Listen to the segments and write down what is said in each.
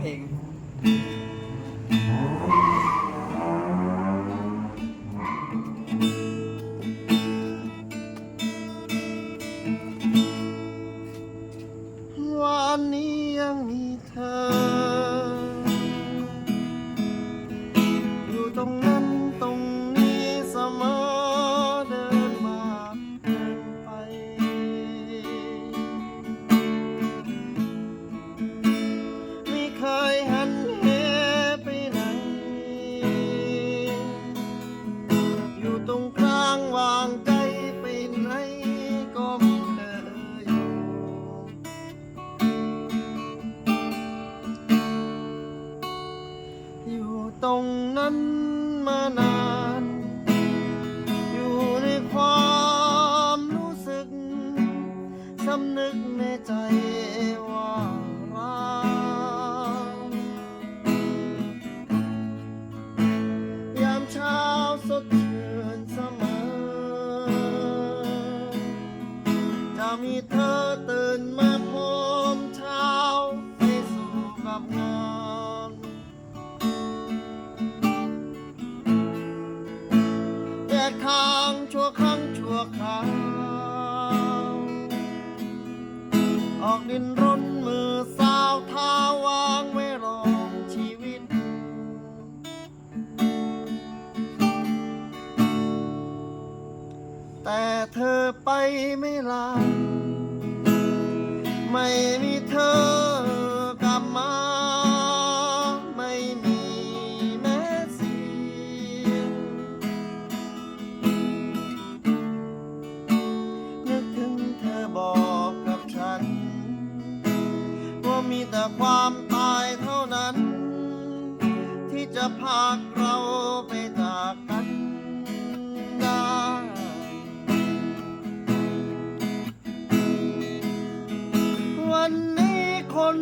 เพลง ตรงนั้นมานาน อยู่ในความรู้สึก สำนึกในใจว่ารักยามเช้าสดชื่นเสมอ จะมีเธอตื่น ดินรนมือสาวเท้าวางไว้รองชีวิต แต่เธอไปไม่ลาไม่ แต่ความตายเท่านั้น ที่จะพากเราไปจากกันได้วันนี้คน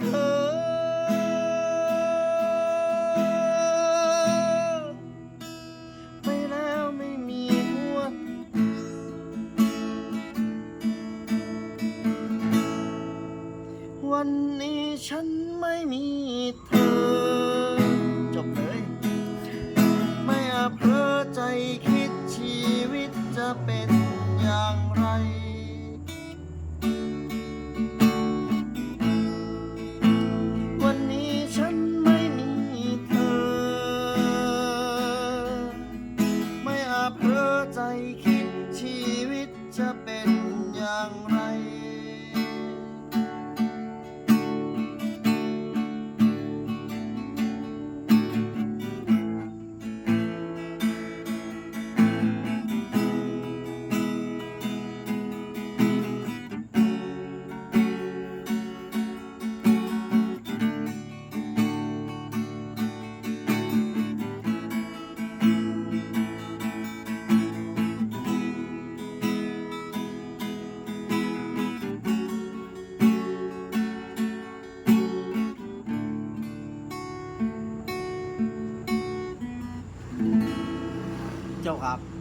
เธอ ไปแล้วไม่มีหวนวันนี้ฉันไม่มีเธอ จบเลย ไม่อาเพลอใจคิดชีวิตจะเป็น จ้าครับ